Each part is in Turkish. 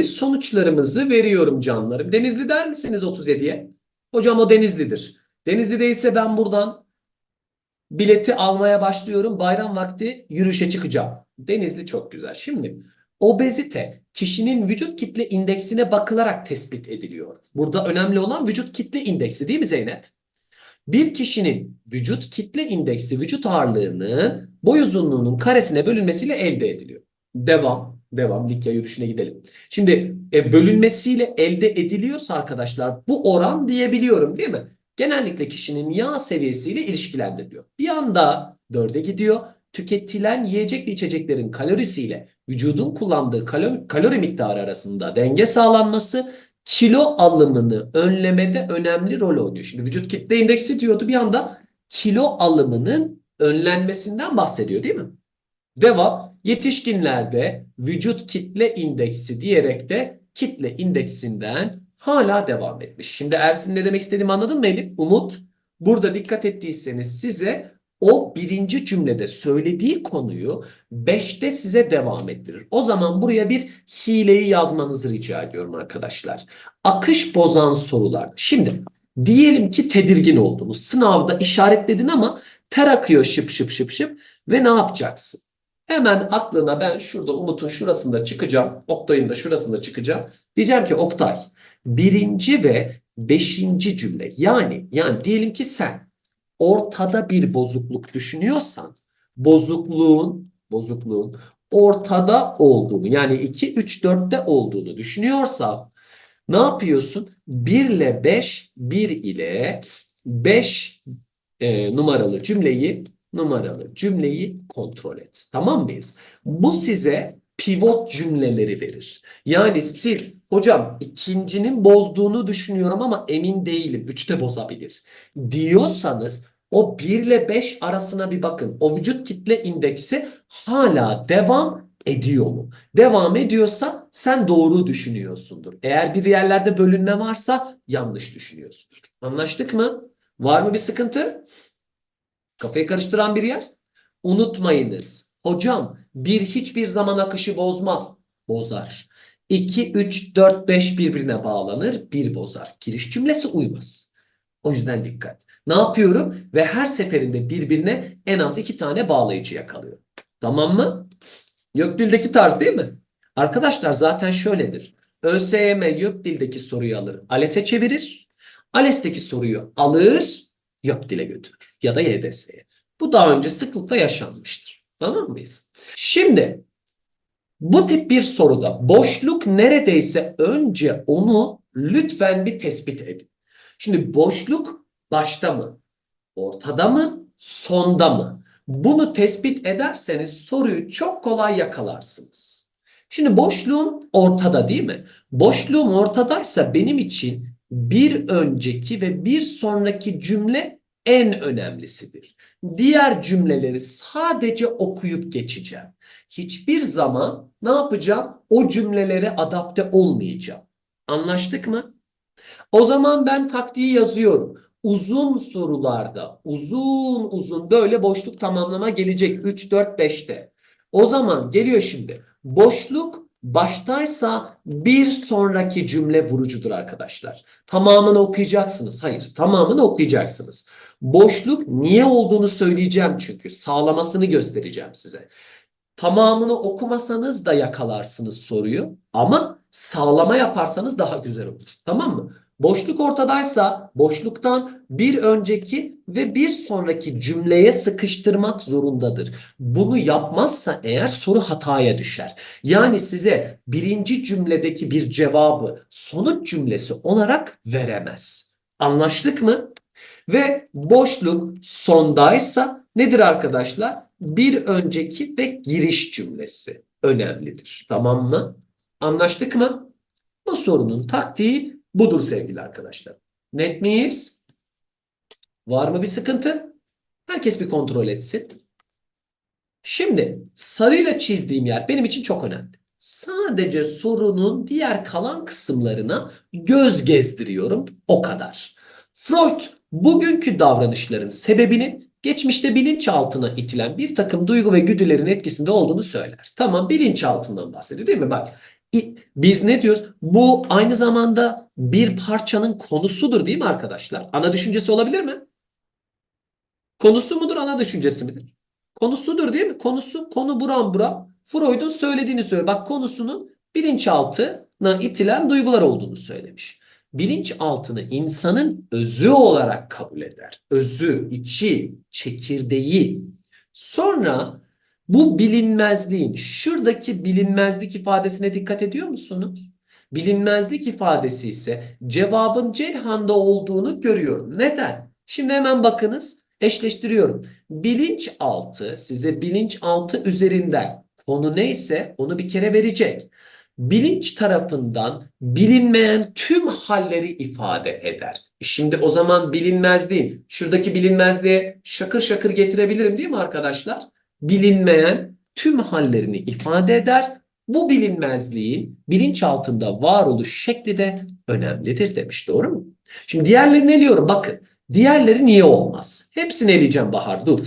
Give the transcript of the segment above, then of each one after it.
Şimdi sonuçlarımızı veriyorum canlarım. Denizli der misiniz 37'ye? Hocam o Denizli'dir. Denizli değilse ben buradan bileti almaya başlıyorum. Bayram vakti yürüyüşe çıkacağım. Denizli çok güzel. Şimdi obezite kişinin vücut kitle indeksine bakılarak tespit ediliyor. Burada önemli olan vücut kitle indeksi değil mi Zeynep? Bir kişinin vücut kitle indeksi vücut ağırlığını boy uzunluğunun karesine bölünmesiyle elde ediliyor. Devam. Devam. Likya yürüyüşüne gidelim. Şimdi e, bölünmesiyle elde ediliyorsa arkadaşlar bu oran diyebiliyorum değil mi? Genellikle kişinin yağ seviyesiyle ilişkilendiriliyor. Bir anda dörde gidiyor. Tüketilen yiyecek ve içeceklerin kalorisiyle vücudun kullandığı kalori, kalori miktarı arasında denge sağlanması kilo alımını önlemede önemli rol oynuyor. Şimdi vücut kitle indeksi diyordu bir anda kilo alımının önlenmesinden bahsediyor değil mi? Devam. Yetişkinlerde vücut kitle indeksi diyerek de kitle indeksinden hala devam etmiş. Şimdi Ersin ne demek istediğimi anladın mı Elif? Umut. Burada dikkat ettiyseniz size o birinci cümlede söylediği konuyu beşte size devam ettirir. O zaman buraya bir hileyi yazmanızı rica ediyorum arkadaşlar. Akış bozan sorular. Şimdi diyelim ki tedirgin oldunuz. Sınavda işaretledin ama ter akıyor şıp şıp şıp şıp ve ne yapacaksın? Hemen aklına ben şurada Umut'un şurasında çıkacağım. Oktay'ın da şurasında çıkacağım. Diyeceğim ki Oktay birinci ve beşinci cümle yani yani diyelim ki sen ortada bir bozukluk düşünüyorsan bozukluğun bozukluğun ortada olduğunu yani 2 3 4'te olduğunu düşünüyorsan ne yapıyorsun? 1 ile 5 1 ile 5 e, numaralı cümleyi numaralı cümleyi kontrol et. Tamam mıyız? Bu size pivot cümleleri verir. Yani siz hocam ikincinin bozduğunu düşünüyorum ama emin değilim. Üçte bozabilir. Diyorsanız o 1 ile 5 arasına bir bakın. O vücut kitle indeksi hala devam ediyor mu? Devam ediyorsa sen doğru düşünüyorsundur. Eğer bir yerlerde bölünme varsa yanlış düşünüyorsundur. Anlaştık mı? Var mı bir sıkıntı? Kafayı karıştıran bir yer? Unutmayınız. Hocam bir hiçbir zaman akışı bozmaz. Bozar. 2, 3, 4, 5 birbirine bağlanır. Bir bozar. Giriş cümlesi uymaz. O yüzden dikkat. Ne yapıyorum? Ve her seferinde birbirine en az iki tane bağlayıcı yakalıyorum. Tamam mı? Gökdil'deki tarz değil mi? Arkadaşlar zaten şöyledir. ÖSYM Gökdil'deki soruyu alır. ALES'e çevirir. ALES'teki soruyu alır. Gökdil'e götürür. Ya da YDS'ye. Bu daha önce sıklıkla yaşanmıştır. Tamam mıyız? Şimdi bu tip bir soruda boşluk neredeyse önce onu lütfen bir tespit edin. Şimdi boşluk başta mı? Ortada mı? Sonda mı? Bunu tespit ederseniz soruyu çok kolay yakalarsınız. Şimdi boşluğum ortada değil mi? Boşluğum ortadaysa benim için bir önceki ve bir sonraki cümle en önemlisidir. Diğer cümleleri sadece okuyup geçeceğim. Hiçbir zaman ne yapacağım? O cümlelere adapte olmayacağım. Anlaştık mı? O zaman ben taktiği yazıyorum. Uzun sorularda uzun uzun böyle boşluk tamamlama gelecek 3 4 5'te. O zaman geliyor şimdi. Boşluk baştaysa bir sonraki cümle vurucudur arkadaşlar. Tamamını okuyacaksınız. Hayır, tamamını okuyacaksınız. Boşluk niye olduğunu söyleyeceğim çünkü. Sağlamasını göstereceğim size. Tamamını okumasanız da yakalarsınız soruyu ama sağlama yaparsanız daha güzel olur. Tamam mı? Boşluk ortadaysa boşluktan bir önceki ve bir sonraki cümleye sıkıştırmak zorundadır. Bunu yapmazsa eğer soru hataya düşer. Yani size birinci cümledeki bir cevabı sonuç cümlesi olarak veremez. Anlaştık mı? Ve boşluk sondaysa nedir arkadaşlar? Bir önceki ve giriş cümlesi önemlidir. Tamam mı? Anlaştık mı? Bu sorunun taktiği budur sevgili arkadaşlar. Net miyiz? Var mı bir sıkıntı? Herkes bir kontrol etsin. Şimdi sarıyla çizdiğim yer benim için çok önemli. Sadece sorunun diğer kalan kısımlarına göz gezdiriyorum. O kadar. Freud bugünkü davranışların sebebini geçmişte bilinçaltına itilen bir takım duygu ve güdülerin etkisinde olduğunu söyler. Tamam bilinçaltından bahsediyor değil mi? Bak Biz ne diyoruz? Bu aynı zamanda bir parçanın konusudur değil mi arkadaşlar? Ana düşüncesi olabilir mi? Konusu mudur, ana düşüncesi midir? Konusudur değil mi? Konusu, konu buram bura. Freud'un söylediğini söylüyor. Bak konusunun bilinçaltına itilen duygular olduğunu söylemiş. Bilinçaltını insanın özü olarak kabul eder. Özü, içi, çekirdeği. Sonra bu bilinmezliğin, şuradaki bilinmezlik ifadesine dikkat ediyor musunuz? Bilinmezlik ifadesi ise cevabın Ceyhan'da olduğunu görüyorum. Neden? Şimdi hemen bakınız. Eşleştiriyorum. Bilinçaltı size bilinçaltı üzerinden konu neyse onu bir kere verecek. Bilinç tarafından bilinmeyen tüm halleri ifade eder. E Şimdi o zaman bilinmezliğin, şuradaki bilinmezliğe şakır şakır getirebilirim değil mi arkadaşlar? Bilinmeyen tüm hallerini ifade eder. Bu bilinmezliğin bilinçaltında varoluş şekli de önemlidir demiş. Doğru mu? Şimdi diğerlerini eliyorum. Bakın. Diğerleri niye olmaz? Hepsini eleyeceğim Bahar dur.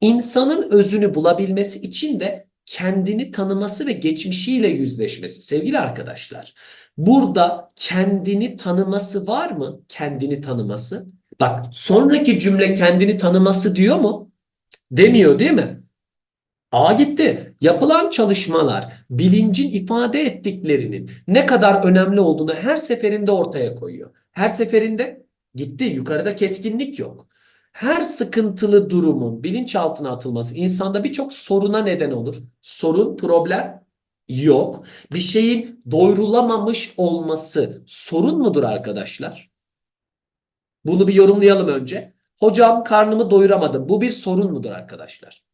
İnsanın özünü bulabilmesi için de kendini tanıması ve geçmişiyle yüzleşmesi sevgili arkadaşlar. Burada kendini tanıması var mı? Kendini tanıması. Bak sonraki cümle kendini tanıması diyor mu? Demiyor değil mi? A gitti. Yapılan çalışmalar bilincin ifade ettiklerinin ne kadar önemli olduğunu her seferinde ortaya koyuyor. Her seferinde gitti. Yukarıda keskinlik yok. Her sıkıntılı durumun bilinçaltına atılması insanda birçok soruna neden olur. Sorun, problem yok. Bir şeyin doyurulamamış olması sorun mudur arkadaşlar? Bunu bir yorumlayalım önce. Hocam karnımı doyuramadım. Bu bir sorun mudur arkadaşlar?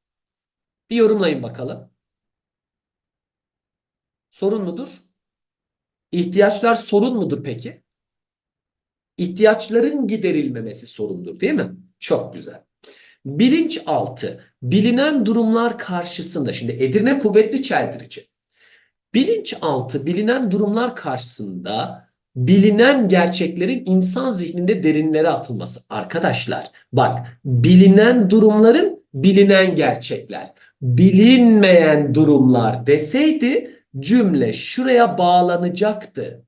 Bir yorumlayın bakalım. Sorun mudur? İhtiyaçlar sorun mudur peki? İhtiyaçların giderilmemesi sorundur değil mi? Çok güzel. Bilinçaltı bilinen durumlar karşısında şimdi Edirne kuvvetli çeldirici. Bilinçaltı bilinen durumlar karşısında bilinen gerçeklerin insan zihninde derinlere atılması. Arkadaşlar bak bilinen durumların bilinen gerçekler. Bilinmeyen durumlar deseydi cümle şuraya bağlanacaktı.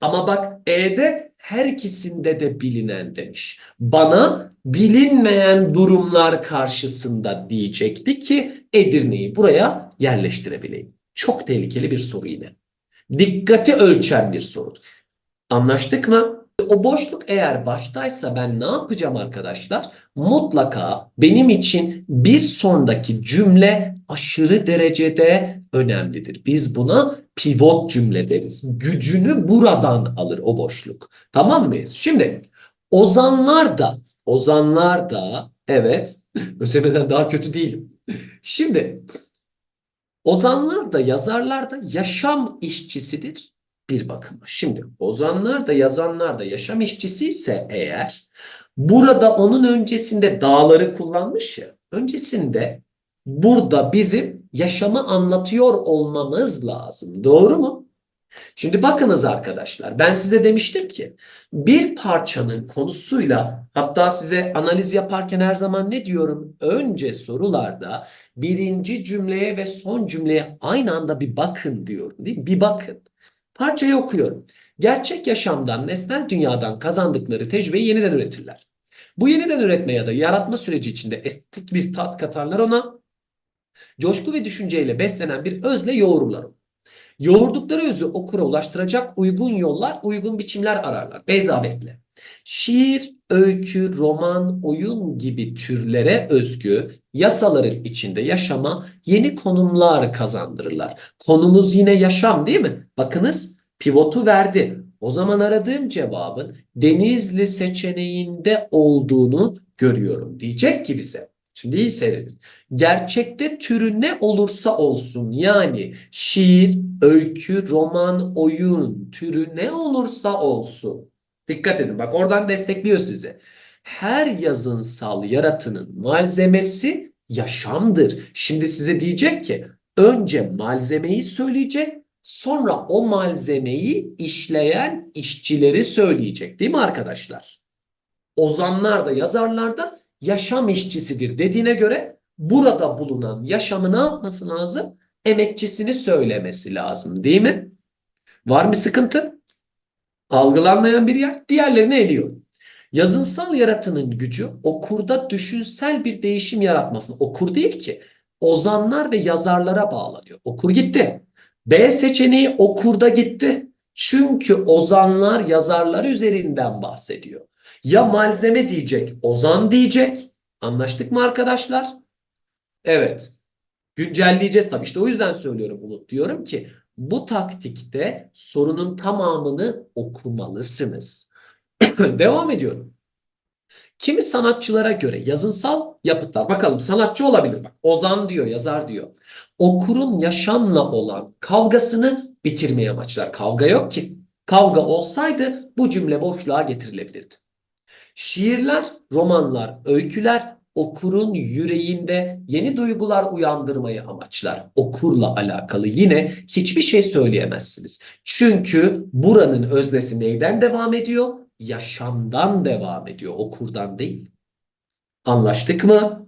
Ama bak E'de her ikisinde de bilinen demiş. Bana bilinmeyen durumlar karşısında diyecekti ki Edirne'yi buraya yerleştirebileyim. Çok tehlikeli bir soru yine. Dikkati ölçen bir sorudur. Anlaştık mı? O boşluk eğer baştaysa ben ne yapacağım arkadaşlar? Mutlaka benim için bir sonraki cümle aşırı derecede önemlidir. Biz buna pivot cümle deriz. Gücünü buradan alır o boşluk. Tamam mıyız? Şimdi ozanlar da ozanlar da evet ÖSYM'den daha kötü değilim. Şimdi ozanlar da yazarlar da yaşam işçisidir bir bakıma. Şimdi ozanlar da yazanlar da yaşam işçisi ise eğer burada onun öncesinde dağları kullanmış ya öncesinde burada bizim yaşamı anlatıyor olmamız lazım. Doğru mu? Şimdi bakınız arkadaşlar ben size demiştim ki bir parçanın konusuyla hatta size analiz yaparken her zaman ne diyorum? Önce sorularda birinci cümleye ve son cümleye aynı anda bir bakın diyorum değil mi? Bir bakın. Parçayı okuyorum. Gerçek yaşamdan, nesnel dünyadan kazandıkları tecrübeyi yeniden üretirler. Bu yeniden üretme ya da yaratma süreci içinde estetik bir tat katarlar ona. Coşku ve düşünceyle beslenen bir özle yoğururlar onu. Yoğurdukları özü okura ulaştıracak uygun yollar, uygun biçimler ararlar. Beyza bekle. Şiir, öykü, roman, oyun gibi türlere özgü yasaların içinde yaşama yeni konumlar kazandırırlar. Konumuz yine yaşam değil mi? Bakınız pivotu verdi. O zaman aradığım cevabın Denizli seçeneğinde olduğunu görüyorum. Diyecek ki bize. Şimdi iyi seyredin. Gerçekte türü ne olursa olsun yani şiir, öykü, roman, oyun türü ne olursa olsun. Dikkat edin bak oradan destekliyor sizi. Her yazınsal yaratının malzemesi yaşamdır. Şimdi size diyecek ki önce malzemeyi söyleyecek sonra o malzemeyi işleyen işçileri söyleyecek değil mi arkadaşlar? Ozanlar da yazarlar da yaşam işçisidir dediğine göre burada bulunan yaşamı ne yapması lazım? Emekçisini söylemesi lazım değil mi? Var mı sıkıntı? Algılanmayan bir yer. Diğerlerini eliyor. Yazınsal yaratının gücü okurda düşünsel bir değişim yaratmasını. Okur değil ki. Ozanlar ve yazarlara bağlanıyor. Okur gitti. B seçeneği okurda gitti. Çünkü ozanlar yazarlar üzerinden bahsediyor. Ya malzeme diyecek, ozan diyecek. Anlaştık mı arkadaşlar? Evet. Güncelleyeceğiz tabii. İşte o yüzden söylüyorum bunu. Diyorum ki bu taktikte sorunun tamamını okumalısınız. Devam ediyorum. Kimi sanatçılara göre yazınsal yapıtlar, bakalım sanatçı olabilir bak. Ozan diyor, yazar diyor. Okurun yaşamla olan kavgasını bitirmeye amaçlar. Kavga yok ki. Kavga olsaydı bu cümle boşluğa getirilebilirdi. Şiirler, romanlar, öyküler okurun yüreğinde yeni duygular uyandırmayı amaçlar. Okurla alakalı yine hiçbir şey söyleyemezsiniz. Çünkü buranın öznesi neyden devam ediyor? Yaşamdan devam ediyor, okurdan değil. Anlaştık mı?